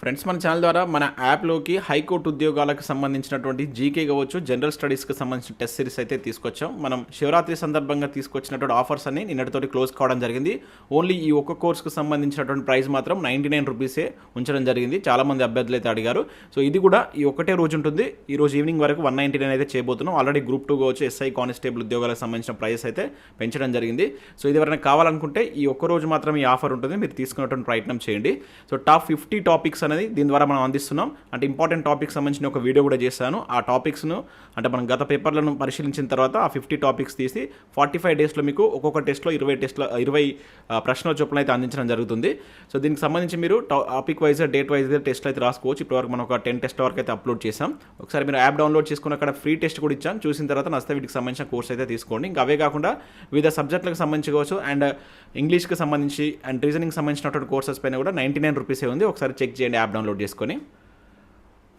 Friends మన channel ద్వారా మన యాప్లోకి హైకోర్టు ఉద్యోగాలకు సంబంధించినటువంటి జీకే కావచ్చు జనరల్ స్టడీస్కి సంబంధించిన టెస్ట్ సిరీస్ అయితే తీసుకొచ్చాం. మనం శివరాత్రి సందర్భంగా తీసుకొచ్చినటువంటి ఆఫర్స్ అన్ని నిన్నటితోటి క్లోజ్ కావడం జరిగింది. ఓన్లీ ఈ ఒక్క కోర్స్కి సంబంధించినటువంటి ప్రైస్ మాత్రం నైంటీ నైన్ రూపీసే ఉంచడం జరిగింది. చాలామంది అభ్యర్థులు అయితే అడిగారు. సో ఇది కూడా ఈ ఒకటే రోజు ఉంటుంది. ఈ రోజు ఈవినింగ్ వరకు వన్ నైంటీ నైన్ అయితే చేయబోతున్నాం. ఆల్రెడీ గ్రూప్ టూ కావచ్చు ఎస్ఐ కానిస్టేబుల్ ఉద్యోగాలకు సంబంధించిన ప్రైస్ అయితే పెంచడం జరిగింది. సో ఇది ఎవరైనా కావాలనుకుంటే ఈ ఒక్క రోజు మాత్రం ఈ ఆఫర్ ఉంటుంది. మీరు తీసుకున్నటువంటి ప్రయత్నం చేయండి. సో టాప్ ఫిఫ్టీ టాపిక్స్ అనేది దీని ద్వారా మనం అందిస్తున్నాం. అంటే ఇంపార్టెంట్ టాపిక్స్ సంబంధించిన ఒక వీడియో కూడా చేశాను. ఆ టాపిక్స్ను అంటే మనం గత పేపర్లను పరిశీలించిన తర్వాత ఆ ఫిఫ్టీ టాపిక్స్ తీసి ఫార్టీ ఫైవ్ డేస్లో మీకు ఒక్కొక్క టెస్ట్లో ఇరవై టెస్ట్లో ఇరవై ప్రశ్నల చొప్పున అయితే అందించడం జరుగుతుంది. సో దీనికి సంబంధించి మీరు టాపిక్ వైజ్ డేట్ వైజ్ టెస్ట్లు అయితే రాసుకోవచ్చు. ఇప్పటివరకు మనం ఒక టెన్ టెస్ట్ వరకు అయితే అప్లోడ్ చేసాం ఒకసారి మీరు యాప్ డౌన్లోడ్ చేసుకుని అక్కడ ఫ్రీ టెస్ట్ కూడా ఇచ్చాం చూసిన తర్వాత నచ్చితే వీటికి సంబంధించిన కోర్స్ అయితే తీసుకోండి. ఇంకా అవే కాకుండా వివిధ సబ్జెక్టులకు సంబంధించి కావచ్చు అండ్ ఇంగ్లీష్కి సంబంధించి అండ్ రీజనింగ్ సంబంధించినటువంటి కోర్సెస్ పైన కూడా నైంటీ నైన్ రూపీసే ఉంది. ఒకసారి చెక్ చేయండి. యాప్ డౌన్లోడ్ చేసుకొని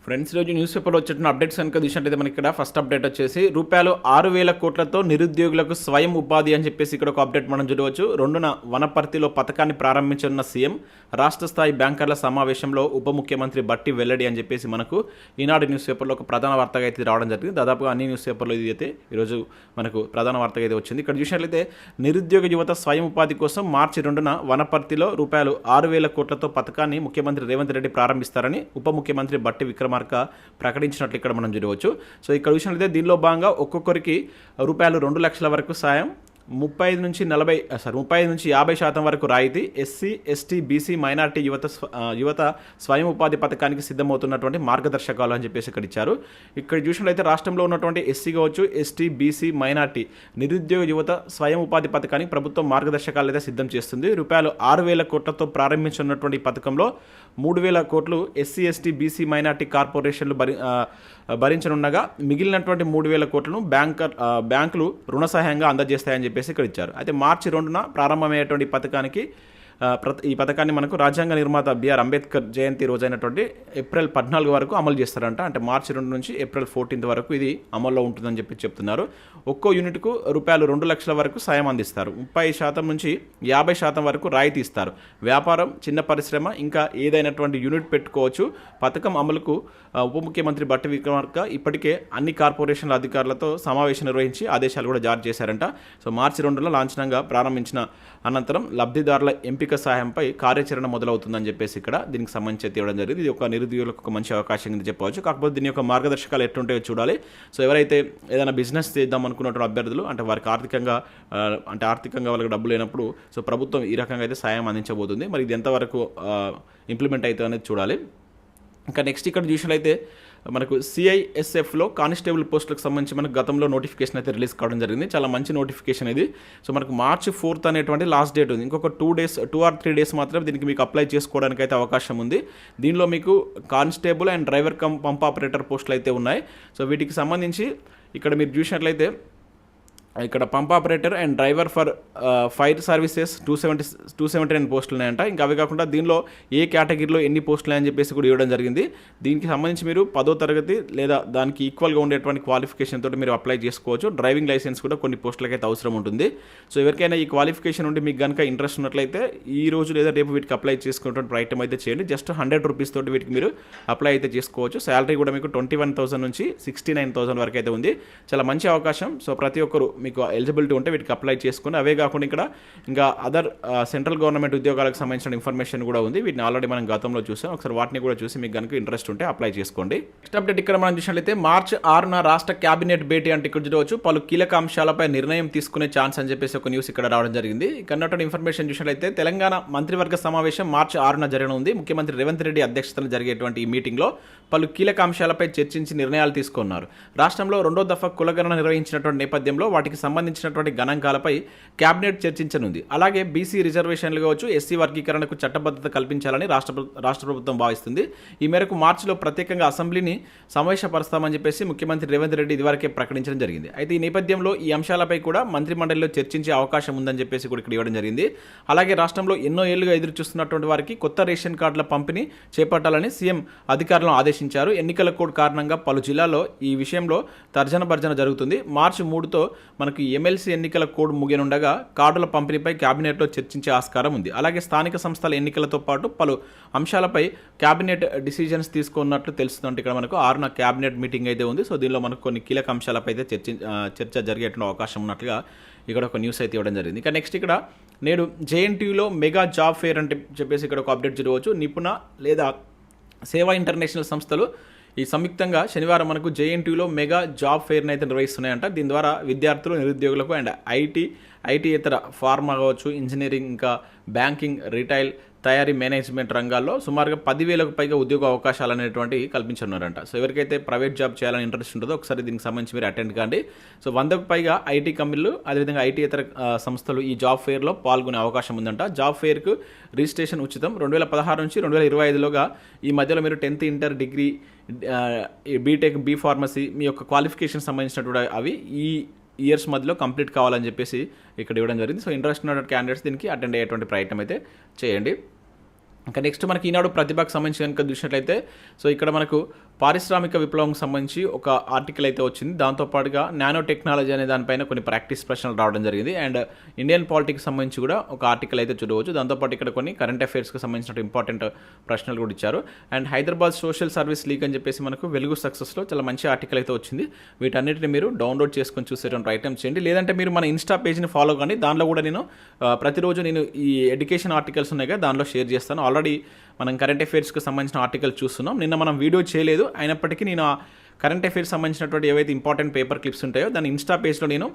ఫ్రెండ్స్ రోజు న్యూస్ పేపర్లో వచ్చేటువంటి అప్డేట్స్ కనుక చూసినట్లయితే మనకి ఇక్కడ ఫస్ట్ అప్డేట్ వచ్చేసి రూపాయలు ఆరు వేల కోట్లతో నిరుద్యోగులకు స్వయం ఉపాధి అని చెప్పేసి ఇక్కడ ఒక అప్డేట్ మనం చూడవచ్చు. రెండున వనపర్తిలో పథకాన్ని ప్రారంభించనున్న సీఎం రాష్ట్ర స్థాయి బ్యాంకర్ల సమావేశంలో ఉప ముఖ్యమంత్రి బట్టి వెల్లడి అని చెప్పేసి మనకు ఈనాడు న్యూస్ పేపర్లో ఒక ప్రధాన వార్తగా అయితే రావడం జరిగింది. దాదాపుగా అన్ని న్యూస్ పేపర్లో ఇది అయితే ఈరోజు మనకు ప్రధాన వార్తగా అయితే వచ్చింది. ఇక్కడ చూసినట్లయితే నిరుద్యోగ యువత స్వయం ఉపాధి కోసం మార్చి రెండున వనపర్తిలో రూపాయలు ఆరు వేల కోట్లతో పథకాన్ని ముఖ్యమంత్రి రేవంత్ రెడ్డి ప్రారంభిస్తారని ఉప ముఖ్యమంత్రి బట్టి విక్రమ మార్క ప్రకటించినట్లు ఇక్కడ మనం చూడవచ్చు. సో ఇక్కడ చూసినట్లయితే దీనిలో భాగంగా ఒక్కొక్కరికి రూపాయలు రెండు లక్షల వరకు సాయం ముప్పై ఐదు నుంచి నలభై సారీ ముప్పై ఐదు నుంచి యాభై శాతం వరకు రాయితీ ఎస్సీ ఎస్టీ బీసీ మైనార్టీ యువత స్వ- యువత స్వయం ఉపాధి పథకానికి సిద్ధమవుతున్నటువంటి మార్గదర్శకాలు అని చెప్పేసి ఇక్కడ ఇచ్చారు. ఇక్కడ చూసినట్లయితే రాష్ట్రంలో ఉన్నటువంటి ఎస్సీ కావచ్చు ఎస్టీ బీసీ మైనార్టీ నిరుద్యోగ యువత స్వయం ఉపాధి పథకానికి ప్రభుత్వం మార్గదర్శకాలు అయితే సిద్ధం చేస్తుంది. రూపాయలు ఆరు వేల కోట్లతో ప్రారంభించున్నటువంటి ఈ పథకంలో మూడు వేల కోట్లు ఎస్సీ ఎస్టీ బీసీ మైనార్టీ కార్పొరేషన్లు భరి భరించనుండగా మిగిలినటువంటి మూడు వేల కోట్లను బ్యాంకర్ బ్యాంకులు రుణ సహాయంగా అందజేస్తాయని చెప్పేసి ఇక్కడ ఇచ్చారు. అయితే మార్చి రెండున ప్రారంభమయ్యేటువంటి పథకానికి ఈ పథకాన్ని మనకు రాజ్యాంగ నిర్మాత బిఆర్ అంబేద్కర్ జయంతి రోజైనటువంటి ఏప్రిల్ పద్నాలుగు వరకు అమలు చేస్తారంట. అంటే మార్చి రెండు నుంచి ఏప్రిల్ ఫోర్టీన్త్ వరకు ఇది అమల్లో ఉంటుందని చెప్పి చెప్తున్నారు. ఒక్కో యూనిట్కు రూపాయలు రెండు లక్షల వరకు సాయం అందిస్తారు. ముప్పై శాతం నుంచి యాభై శాతం వరకు రాయితీ ఇస్తారు. వ్యాపారం చిన్న పరిశ్రమ ఇంకా ఏదైనటువంటి యూనిట్ పెట్టుకోవచ్చు. పథకం అమలుకు ఉప ముఖ్యమంత్రి బట్టి విక్రమార్క ఇప్పటికే అన్ని కార్పొరేషన్ల అధికారులతో సమావేశం నిర్వహించి ఆదేశాలు కూడా జారీ చేశారంట. సో మార్చి రెండులో లాంఛనంగా ప్రారంభించిన అనంతరం లబ్ధిదారుల ఎంపిక సహాయంపై కార్యాచరణ మొదలవుతుందని చెప్పేసి ఇక్కడ దీనికి సంబంధించి తీయడం జరిగింది. ఇది ఒక నిరుద్యోగులకు ఒక మంచి అవకాశం కింద చెప్పవచ్చు. కాకపోతే దీని యొక్క మార్గదర్శకాలు ఎట్లుంటాయో చూడాలి. సో ఎవరైతే ఏదైనా బిజినెస్ చేద్దాం అనుకున్నటువంటి అభ్యర్థులు అంటే వారికి ఆర్థికంగా అంటే ఆర్థికంగా వాళ్ళకి డబ్బు లేనప్పుడు సో ప్రభుత్వం ఈ రకంగా అయితే సాయం అందించబోతుంది. మరి ఇది ఎంతవరకు ఇంప్లిమెంట్ అవుతుంది అనేది చూడాలి. ఇంకా నెక్స్ట్ ఇక్కడ చూసినట్లయితే మనకు సిఐఎస్ఎఫ్లో కానిస్టేబుల్ పోస్టులకు సంబంధించి మనకు గతంలో నోటిఫికేషన్ అయితే రిలీజ్ కావడం జరిగింది. చాలా మంచి నోటిఫికేషన్ ఇది. సో మనకు మార్చి ఫోర్త్ అనేటువంటి లాస్ట్ డేట్ ఉంది. ఇంకొక two days two or three days మాత్రం దీనికి మీకు అప్లై చేసుకోవడానికి అయితే అవకాశం ఉంది. దీనిలో మీకు constable and driver cum pump operator పోస్టులు అయితే ఉన్నాయి. సో వీటికి సంబంధించి ఇక్కడ మీరు చూసినట్లయితే ఇక్కడ pump operator and driver for fire services two seventy two seventy nine పోస్టులు ఉన్నాయంట ఇంకా అవి కాకుండా దీనిలో ఏ కేటగిరీలో ఎన్ని పోస్టులు అని చెప్పేసి కూడా ఇవ్వడం జరిగింది. దీనికి సంబంధించి మీరు పదో తరగతి లేదా దానికి ఈక్వల్గా ఉండేటువంటి క్వాలిఫికేషన్ తోటి మీరు అప్లై చేసుకోవచ్చు. డ్రైవింగ్ లైసెన్స్ కూడా కొన్ని పోస్టులకైతే అవసరం ఉంటుంది. సో ఎవరికైనా ఈ క్వాలిఫికేషన్ ఉండి మీకు కనుక ఇంట్రెస్ట్ ఉన్నట్లయితే ఈ రోజు లేదా రేపు వీటికి అప్లై చేసుకునేటువంటి ప్రయత్నం అయితే చేయండి. జస్ట్ హండ్రెడ్ రూపీస్ తోటి వీటికి మీరు అప్లై అయితే చేసుకోవచ్చు. శాలరీ కూడా మీకు ట్వంటీ వన్ థౌసండ్ నుంచి సిక్స్టీ నైన్ థౌసండ్ వరకు అయితే ఉంది. చాలా మంచి అవకాశం. సో ప్రతి ఒక్కరు మీకు ఎలిజిబిలిటీ ఉంటే వీటికి అప్లై చేసుకుని అవే కాకుండా ఇక్కడ ఇంకా అదర్ సెంట్రల్ గవర్నమెంట్ ఉద్యోగాలకు సంబంధించిన ఇన్ఫర్మేషన్ కూడా ఉంది. వీటిని ఆల్రెడీ మనం గతంలో చూసాం. ఒకసారి వాటిని కూడా చూసి మీకు కనుక ఇంట్రెస్ట్ ఉంటే అప్లై చేసుకోండి. నెక్స్ట్ అప్డేట్ ఇక్కడ మనం చూసినట్లయితే మార్చ్ ఆరున రాష్ట్ర కేబినెట్ భేటీ అంటే ఇక్కడ చూడవచ్చు. పలు కీలక అంశాలపై నిర్ణయం తీసుకునే ఛాన్స్ అని చెప్పేసి ఒక న్యూస్ ఇక్కడ రావడం జరిగింది. కన్నట ఇన్ఫర్మేషన్ చూసినట్లయితే తెలంగాణ మంత్రివర్గ సమావేశం మార్చి ఆరున జరగనుంది. ముఖ్యమంత్రి రేవంత్ రెడ్డి అధ్యక్షతన జరిగేటువంటి ఈ మీటింగ్లో పలు కీలక అంశాలపై చర్చించి నిర్ణయాలు తీసుకున్నారు. రాష్ట్రంలో రెండో దఫా కులగణన నిర్వహించినటువంటి నేపథ్యంలో వాటికి సంబంధించినటువంటి గణాంకాలపై కేబినెట్ చర్చించనుంది. అలాగే బీసీ రిజర్వేషన్లు కావచ్చు ఎస్సీ వర్గీకరణకు చట్టబద్ధత కల్పించాలని రాష్ట్ర రాష్ట్ర ప్రభుత్వం భావిస్తుంది. ఈ మేరకు మార్చిలో ప్రత్యేకంగా అసెంబ్లీని సమావేశపరుస్తామని చెప్పేసి ముఖ్యమంత్రి రేవంత్ రెడ్డి ఇదివరకే ప్రకటించడం జరిగింది. అయితే ఈ నేపథ్యంలో ఈ అంశాలపై కూడా మంత్రిమండలిలో చర్చించే అవకాశం ఉందని చెప్పేసి కూడా ఇక్కడ ఇవ్వడం జరిగింది. అలాగే రాష్ట్రంలో ఎన్నో ఏళ్ళుగా ఎదురు చూస్తున్నటువంటి వారికి కొత్త రేషన్ కార్డుల పంపిణీ చేపట్టాలని సీఎం అధికారులను ఆదేశించారు. ఎన్నికల కోడ్ కారణంగా పలు జిల్లాల్లో ఈ విషయంలో తర్జన భర్జన జరుగుతుంది. మార్చి మూడుతో మనకు ఎమ్మెల్సీ ఎన్నికల కోడ్ ముగియనుండగా కార్డుల పంపిణీపై కేబినెట్లో చర్చించే ఆస్కారం ఉంది. అలాగే స్థానిక సంస్థల ఎన్నికలతో పాటు పలు అంశాలపై కేబినెట్ డిసిజన్స్ తీసుకున్నట్లు తెలుస్తుంది. ఇక్కడ మనకు ఆరున కేబినెట్ మీటింగ్ అయితే ఉంది. సో దీనిలో మనకు కొన్ని కీలక అంశాలపై అయితే చర్చ చర్చ జరిగేటువంటి అవకాశం ఉన్నట్లుగా ఇక్కడ ఒక న్యూస్ అయితే ఇవ్వడం జరిగింది. ఇంకా నెక్స్ట్ ఇక్కడ నేడు జేఎన్టీయూలో మెగా జాబ్ ఫేర్ అంటే చెప్పేసి ఇక్కడ ఒక అప్డేట్ జరగవచ్చు. నిపుణ లేదా సేవా ఇంటర్నేషనల్ సంస్థలు ఈ సంయుక్తంగా శనివారం మనకు జేఎన్టీయూలో మెగా జాబ్ ఫెయిర్ని అయితే నిర్వహిస్తున్నాయంట. దీని ద్వారా విద్యార్థులు నిరుద్యోగులకు అండ్ ఐటీ ఐటీ ఇతర ఫార్మా కావచ్చు ఇంజనీరింగ్ ఇంకా బ్యాంకింగ్ రిటైల్ తయారీ మేనేజ్మెంట్ రంగాల్లో సుమారుగా పదివేలకు పైగా ఉద్యోగ అవకాశాలు అనేటువంటివి కల్పించున్నారంట సో ఎవరికైతే ప్రైవేట్ జాబ్ చేయాలని ఇంట్రెస్ట్ ఉంటుందో ఒకసారి దీనికి సంబంధించి మీరు అటెండ్ కాండి. సో వందకు పైగా ఐటీ కంపెనీలు అదేవిధంగా ఐటీ ఇతర సంస్థలు ఈ జాబ్ ఫెయిర్లో పాల్గొనే అవకాశం ఉందంట. జాబ్ ఫెయిర్కు రిజిస్ట్రేషన్ ఉచితం. రెండు వేల పదహారు నుంచి రెండు వేల ఇరవై ఐదులోగా ఈ మధ్యలో మీరు టెన్త్ ఇంటర్ డిగ్రీ ఈ బీటెక్ బీ ఫార్మసీ మీ యొక్క క్వాలిఫికేషన్ సంబంధించినటువంటి అవి ఈ ఇయర్స్ మధ్యలో కంప్లీట్ కావాలని చెప్పేసి ఇక్కడ ఇవ్వడం జరిగింది. సో ఇంట్రెస్ట్ ఉన్న క్యాండిడేట్స్ దీనికి అటెండ్ అయ్యేటువంటి ప్రయత్నం అయితే చేయండి. ఇంకా నెక్స్ట్ మనకి ఈనాడు ప్రతిభకు సంబంధించి కనుక చూసినట్లయితే సో ఇక్కడ మనకు పారిశ్రామిక విప్లవంకి సంబంధించి ఒక ఆర్టికల్ అయితే వచ్చింది. దాంతోపాటుగా నానో టెక్నాలజీ అనే దానిపైన కొన్ని ప్రాక్టీస్ ప్రశ్నలు రావడం జరిగింది. అండ్ ఇండియన్ పాలిటిక్స్ సంబంధించి కూడా ఒక ఆర్టికల్ అయితే చూడవచ్చు. దాంతోపాటు ఇక్కడ కొన్ని కరెంట్ అఫైర్స్కి సంబంధించిన ఇంపార్టెంట్ ప్రశ్నలు కూడా ఇచ్చారు. And Hyderabad social service league అని చెప్పేసి మనకు వెలుగు సక్సెస్లో చాలా మంచి ఆర్టికల్ అయితే వచ్చింది. వీటన్నిటిని మీరు డౌన్లోడ్ చేసుకొని చూసేటువంటి ఐటమ్స్ చేయండి. లేదంటే మీరు మన ఇన్స్టా పేజ్ని ఫాలో కానీ దానిలో కూడా నేను ప్రతిరోజు నేను ఈ ఎడ్యుకేషన్ ఆర్టికల్స్ ఉన్నాయి కదా దానిలో షేర్ చేస్తాను. ఆల్రెడీ మనం కరెంట్ అఫైర్స్కి సంబంధించిన ఆర్టికల్ చూస్తున్నాం. నిన్న మనం వీడియో చేయలేదు. అయినప్పటికీ నేను కరెంట్ అఫైర్స్ సంబంధించినటువంటి ఏవైతే ఇంపార్టెంట్ పేపర్ క్లిప్స్ ఉంటాయో దాన్ని ఇన్స్టా పేజ్లో నేను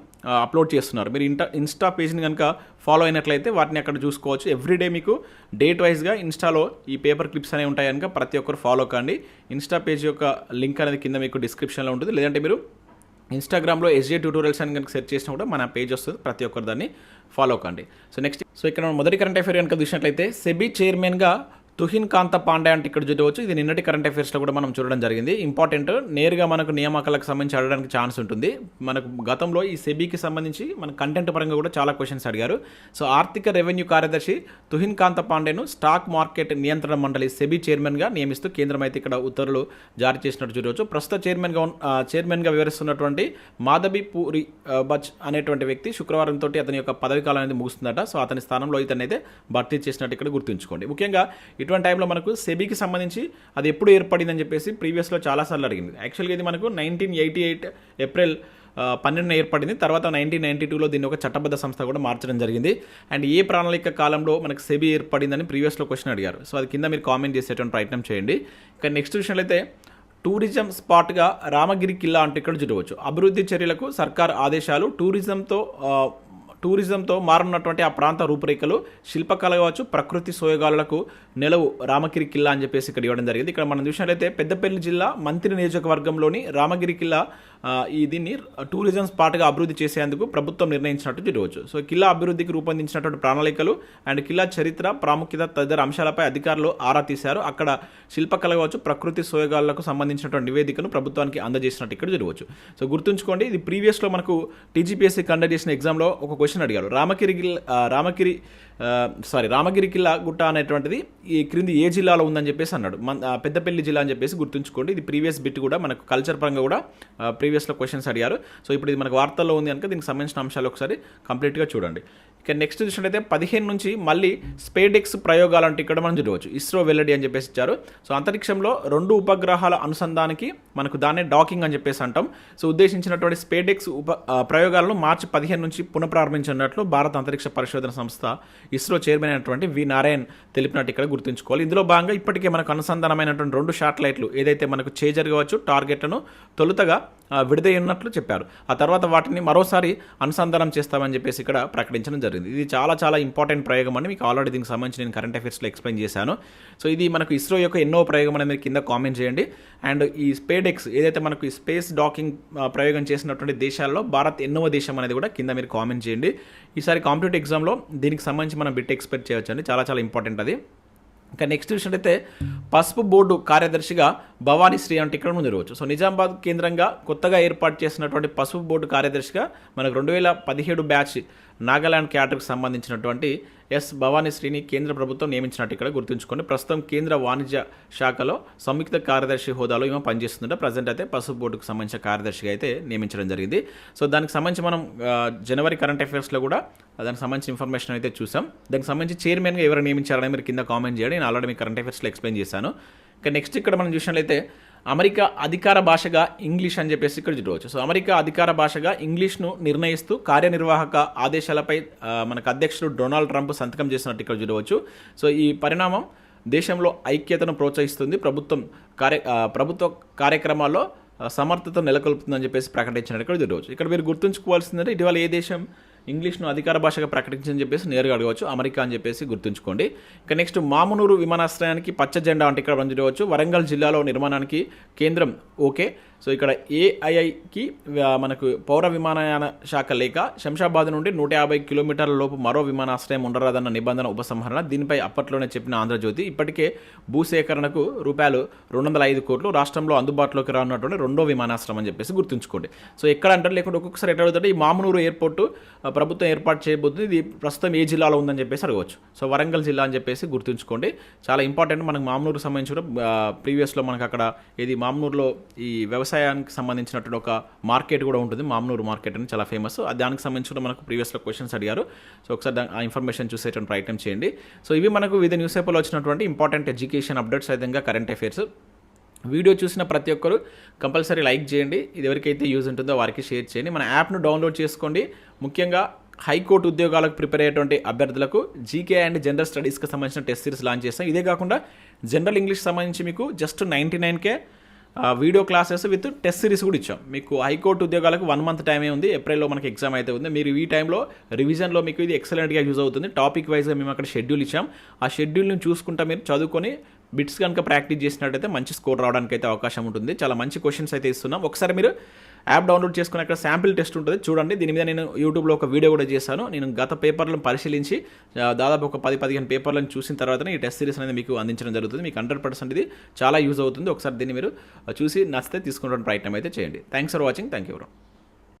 అప్లోడ్ చేస్తున్నారు. మీరు ఇంటా ఇన్స్టా పేజ్ని కనుక ఫాలో అయినట్లయితే వాటిని అక్కడ చూసుకోవచ్చు. ఎవ్రీడే మీకు డేట్ వైజ్గా ఇన్స్టాలో ఈ పేపర్ క్లిప్స్ అనేవి ఉంటాయి కనుక ప్రతి ఒక్కరు ఫాలో కండి. ఇన్స్టా పేజ్ యొక్క లింక్ అనేది కింద మీకు డిస్క్రిప్షన్లో ఉంటుంది. లేదంటే మీరు ఇన్స్టాగ్రామ్లో ఎస్జే ట్యూటోరియల్స్ అని కనుక సెర్చ్ చేసినా కూడా మన పేజ్ వస్తుంది. ప్రతి ఒక్కరు దాన్ని ఫాలో కండి. సో నెక్స్ట్ సో ఇక్కడ మొదటి కరెంట్ అఫైర్ కనుక చూసినట్లయితే సెబీ చైర్మన్గా తుహిన్ కాంత పాండే అంటే ఇక్కడ చూడవచ్చు. ఇది నిన్నటి కరెంట్ అఫైర్స్లో కూడా మనం చూడడం జరిగింది. ఇంపార్టెంట్ నేరుగా మనకు నియామకాలకు సంబంధించి అడగడానికి ఛాన్స్ ఉంటుంది. మనకు గతంలో ఈ సెబీకి సంబంధించి మన కంటెంట్ పరంగా కూడా చాలా క్వశ్చన్స్ అడిగారు. సో ఆర్థిక రెవెన్యూ కార్యదర్శి తుహిన్ కాంత పాండేను స్టాక్ మార్కెట్ నియంత్రణ మండలి సెబీ చైర్మన్గా నియమిస్తూ కేంద్రం అయితే ఇక్కడ ఉత్తర్వులు జారీ చేసినట్టు చూడవచ్చు. ప్రస్తుత చైర్మన్గా చైర్మన్గా వివరిస్తున్నటువంటి మాధవి పూరి బచ్ అనేటువంటి వ్యక్తి శుక్రవారం తోటి అతని యొక్క పదవి కాలం అనేది ముగుస్తుందట. సో అతని స్థానంలో ఇతన్ని అయితే భర్తీ చేసినట్టు ఇక్కడ గుర్తుంచుకోండి. ముఖ్యంగా ఇటువంటి టైంలో మనకు సెబీకి సంబంధించి అది ఎప్పుడు ఏర్పడిందని చెప్పేసి ప్రీవియస్లో చాలాసార్లు అడిగింది. యాక్చువల్గా ఇది మనకు నైన్టీన్ ఎయిటీ ఎయిట్ ఏప్రిల్ పన్నెండున ఏర్పడింది. తర్వాత నైన్టీన్ నైన్టీ టూలో దీన్ని ఒక చట్టబద్ధ సంస్థ కూడా మార్చడం జరిగింది. అండ్ ఏ ప్రణాళిక కాలంలో మనకు సెబీ ఏర్పడిందని ప్రీవియస్లో క్వశ్చన్ అడిగారు. సో అది కింద మీరు కామెంట్ చేసేటువంటి ప్రయత్నం చేయండి. ఇక నెక్స్ట్ విషయంలో అయితే టూరిజం స్పాట్గా రామగిరి కిల్లా అంటే ఇక్కడ చూడవచ్చు. అభివృద్ధి చర్యలకు సర్కార్ ఆదేశాలు టూరిజంతో టూరిజంతో మారనున్నటువంటి ఆ ప్రాంత రూపురేఖలు శిల్పకళ కావచ్చు ప్రకృతి సోయగాలకు నెలవు రామగిరి కిల్లా అని చెప్పేసి ఇక్కడ ఇవ్వడం జరిగింది. ఇక్కడ మనం చూసినట్లయితే పెద్దపల్లి జిల్లా మంత్రి నియోజకవర్గంలోని రామగిరి కిల్లా ఈ దీన్ని టూరిజం స్పాట్గా అభివృద్ధి చేసేందుకు ప్రభుత్వం నిర్ణయించినట్టు చూడవచ్చు సో కిల్లా అభివృద్ధికి రూపొందించినటువంటి ప్రణాళికలు అండ్ కిల్లా చరిత్ర ప్రాముఖ్యత తదితర అంశాలపై అధికారులు ఆరా తీశారు. అక్కడ శిల్పకళ కావచ్చు ప్రకృతి సోయగాలకు సంబంధించినటువంటి నివేదికను ప్రభుత్వానికి అందజేసినట్టు ఇక్కడ చూడవచ్చు సో గుర్తుంచుకోండి ఇది ప్రీవియస్లో మనకు టీజీపీఎస్సీ కండక్ట్ చేసిన ఎగ్జామ్లో ఒక క్వశ్చన్ అడిగారు. రామగిరి రామగిరి సారీ రామగిరి కిల్లా గుట్ట అనేటువంటిది ఈ క్రింది ఏ జిల్లాలో ఉందని చెప్పేసి అన్నాడు. మన పెద్దపల్లి జిల్లా అని చెప్పేసి గుర్తుంచుకోండి. ఇది ప్రీవియస్ బిట్ కూడా మనకు కల్చర్ పరంగా కూడా ప్రీవియస్లో క్వశ్చన్స్ అడిగారు. సో ఇప్పుడు ఇది మనకు వార్తల్లో ఉంది కనుక దీనికి సంబంధించిన అంశాలు ఒకసారి కంప్లీట్గా చూడండి. ఇక నెక్స్ట్ చూసినట్టయితే పదిహేను నుంచి మళ్ళీ స్పేడెక్స్ ప్రయోగాలు అంటే ఇక్కడ మనం చూడవచ్చు. ఇస్రో వెల్లడి అని చెప్పేసి ఇచ్చారు. సో అంతరిక్షంలో రెండు ఉపగ్రహాల అనుసంధానికి మనకు దాన్నే డాకింగ్ అని చెప్పేసి అంటాం. సో ఉద్దేశించినటువంటి స్పేడెక్స్ ఉప ప్రయోగాలను మార్చి పదిహేను నుంచి పునఃప్రారంభించినట్లు భారత అంతరిక్ష పరిశోధన సంస్థ ఇస్రో చైర్మన్ అయినటువంటి వి. నారాయణ్ తెలిపినట్టు ఇక్కడ గుర్తుంచుకోవాలి. ఇందులో భాగంగా ఇప్పటికే మనకు అనుసంధానమైనటువంటి రెండు శాటిలైట్లు ఏదైతే మనకు చేజర్ కావచ్చు టార్గెట్లను తొలుతగా ఆ, విడుదలైనట్లు చెప్పారు. ఆ తర్వాత వాటిని మరోసారి అనుసంధానం చేస్తామని చెప్పేసి ఇక్కడ ప్రకటించడం జరిగింది ఇది చాలా చాలా ఇంపార్టెంట్ ప్రయోగం అని మీకు ఆల్రెడీ దీనికి సంబంధించి నేను కరెంట్ అఫేర్స్లో ఎక్స్ప్లెయిన్ చేశాను. సో ఇది మనకు ఇస్రో యొక్క ఎన్నో ప్రయోగం అనేది కింద కామెంట్ చేయండి. అండ్ ఈ స్పేడెక్స్ ఏదైతే మనకు ఈ స్పేస్ డాకింగ్ ప్రయోగం చేసినటువంటి దేశాల్లో భారత్ ఎన్నో దేశం అనేది కూడా కింద మీరు కామెంట్ చేయండి. ఈసారి కాంపిటేటివ్ ఎగ్జామ్లో దీనికి సంబంధించి మనం బిట్ ఎక్స్పెక్ట్ చేయొచ్చండి చాలా చాలా ఇంపార్టెంట్ అది. ఇంకా నెక్స్ట్ చూసినట్టయితే పసుపు బోర్డు కార్యదర్శిగా భవానీ శ్రీ అంటే ఇక్కడ ముందు సో నిజామాబాద్ కేంద్రంగా కొత్తగా ఏర్పాటు చేసినటువంటి పసుపు బోర్డు కార్యదర్శిగా మనకు రెండు వేల పదిహేడు బ్యాచ్ నాగాలాండ్ క్యాటర్కు సంబంధించినటువంటి ఎస్ భవానీ శ్రీని కేంద్ర ప్రభుత్వం నియమించినట్టు ఇక్కడ గుర్తుంచుకోండి. ప్రస్తుతం కేంద్ర వాణిజ్య శాఖలో సంయుక్త కార్యదర్శి హోదాలో ఈమె పనిచేస్తుందంట. ప్రజెంట్ అయితే పసుపు బోర్డుకు సంబంధించిన కార్యదర్శిగా అయితే నియమించడం జరిగింది. సో దానికి సంబంధించి మనం జనవరి కరెంట్ అఫైర్స్లో కూడా దానికి సంబంధించి ఇన్ఫర్మేషన్ అయితే చూసాం. దానికి సంబంధించి చైర్మన్గా ఎవరు నియమించారని మీరు కింద కామెంట్ చేయండి. నేను ఆల్రెడీ మీ కరెంట్ అఫైర్స్లో ఎక్స్ప్లెయిన్ చేశాను. ఇక నెక్స్ట్ ఇక్కడ మనం చూసినట్లయితే అమెరికా అధికార భాషగా ఇంగ్లీష్ అని చెప్పేసి ఇక్కడ చూడవచ్చు. సో అమెరికా అధికార భాషగా ఇంగ్లీష్ను నిర్ణయిస్తూ కార్యనిర్వాహక ఆదేశాలపై మనకు అధ్యక్షుడు డొనాల్డ్ ట్రంప్ సంతకం చేసినట్టు ఇక్కడ చూడవచ్చు. సో ఈ పరిణామం దేశంలో ఐక్యతను ప్రోత్సహిస్తుంది. ప్రభుత్వం కార్య ప్రభుత్వ కార్యక్రమాల్లో సమర్థత నెలకొల్పుతుందని చెప్పేసి ప్రకటించినట్టు ఇక్కడ చూడవచ్చు. ఇక్కడ మీరు గుర్తుంచుకోవాల్సిందంటే ఇటీవల ఏ దేశం ఇంగ్లీష్ను అధికార భాషగా ప్రకటించని చెప్పేసి నేరుగా అడగవచ్చు అమెరికా అని చెప్పేసి గుర్తుంచుకోండి. ఇక నెక్స్ట్ మామునూరు విమానాశ్రయానికి పచ్చ జెండా అంటే ఇక్కడ చూడవచ్చు. వరంగల్ జిల్లాలో నిర్మాణానికి కేంద్రం ఓకే. సో ఇక్కడ ఏఐఐకి మనకు పౌర విమానయాన శాఖ లేక శంషాబాద్ నుండి నూట యాభై కిలోమీటర్ల లోపు మరో విమానాశ్రయం ఉండరాదన్న నిబంధన ఉపసంహరణ. దీనిపై అప్పట్లోనే చెప్పిన ఆంధ్రజ్యోతి ఇప్పటికే భూసేకరణకు రూపాయలు రెండు వందల ఐదు కోట్లు రాష్ట్రంలో అందుబాటులోకి రానున్నటువంటి రెండో విమానాశ్రయం అని చెప్పేసి గుర్తుంచుకోండి. సో ఎక్కడ అంటారు లేకుంటే ఒక్కొక్కసారి ఎట్లా అడుగుతుంటే ఈ మామునూరు ఎయిర్పోర్టు ప్రభుత్వం ఏర్పాటు చేయబోతుంది. ఇది ప్రస్తుతం ఏ జిల్లాలో ఉందని చెప్పేసి అడగవచ్చు. సో వరంగల్ జిల్లా అని చెప్పేసి గుర్తుంచుకోండి. చాలా ఇంపార్టెంట్ మనకు మామూలుకు సంబంధించి కూడా ప్రీవియస్లో మనకు అక్కడ ఇది మామూలులో ఈ వ్యవసాయ వ్యవసాయానికి సంబంధించినటువంటి ఒక మార్కెట్ కూడా ఉంటుంది. మామూలు మార్కెట్ అని చాలా ఫేమస్ దానికి సంబంధించి కూడా మనకు ప్రీవియస్లో క్వశ్చన్స్ అడిగారు. సో ఒకసారి ఆ ఇన్ఫర్మేషన్ చూసేటువంటి ప్రయత్నం చేయండి. సో ఇవి మనకు వివిధ న్యూస్ పేపర్లో వచ్చినటువంటి ఇంపార్టెంట్ ఎడ్యుకేషన్ అప్డేట్స్ విధంగా కరెంట్ అఫైర్స్ వీడియో చూసిన ప్రతి ఒక్కరు కంపల్సరీ లైక్ చేయండి. ఇది ఎవరికైతే యూజ్ ఉంటుందో వారికి షేర్ చేయండి. మన యాప్ను డౌన్లోడ్ చేసుకోండి. ముఖ్యంగా హైకోర్టు ఉద్యోగాలకు ప్రిపేర్ అయ్యేటువంటి అభ్యర్థులకు జీకే అండ్ జనరల్ స్టడీస్కి సంబంధించిన టెస్ట్ సిరీస్ లాంచ్ చేస్తాం. ఇదే కాకుండా జనరల్ ఇంగ్లీష్ సంబంధించి మీకు just ninety నైన్కే video classes with test series కూడా ఇచ్చాం. మీకు హైకోర్టు ఉద్యోగాలకు వన్ మంత్ టైమే ఉంది ఏప్రిల్లో మనకి ఎగ్జామ్ అయితే ఉంది. మీరు ఈ టైంలో రివిజన్లో మీకు ఇది ఎక్సలెంట్గా యూజ్ అవుతుంది. టాపిక్ వైజ్గా మేము అక్కడ షెడ్యూల్ ఇచ్చాం. ఆ షెడ్యూల్ని చూసుకుంటా మీరు చదువుకొని బిట్స్ కనుక ప్రాక్టీస్ చేసినట్టయితే మంచి స్కోర్ రావడానికి అయితే అవకాశం ఉంటుంది. చాలా మంచి క్వశ్చన్స్ అయితే ఇస్తున్నాం. ఒకసారి మీరు యాప్ డౌన్లోడ్ చేసుకుని అక్కడ శాంపిల్ టెస్ట్ ఉంటుంది. చూడండి. దీని మీద నేను యూట్యూబ్లో ఒక వీడియో కూడా చేశాను. నేను గత పేపర్లను పరిశీలించి దాదాపు ఒక పది పదిహేను పేపర్లను చూసిన తర్వాతనే ఈ టెస్ట్ సిరీస్ అనేది మీకు అందించడం జరుగుతుంది. మీకు హండ్రెడ్ పర్సెంట్ ఇది చాలా యూజ్ అవుతుంది. ఒకసారి దీన్ని మీరు చూసి నచ్చితే తీసుకునే ప్రయత్నం అయితే చేయండి. Thanks for watching thank you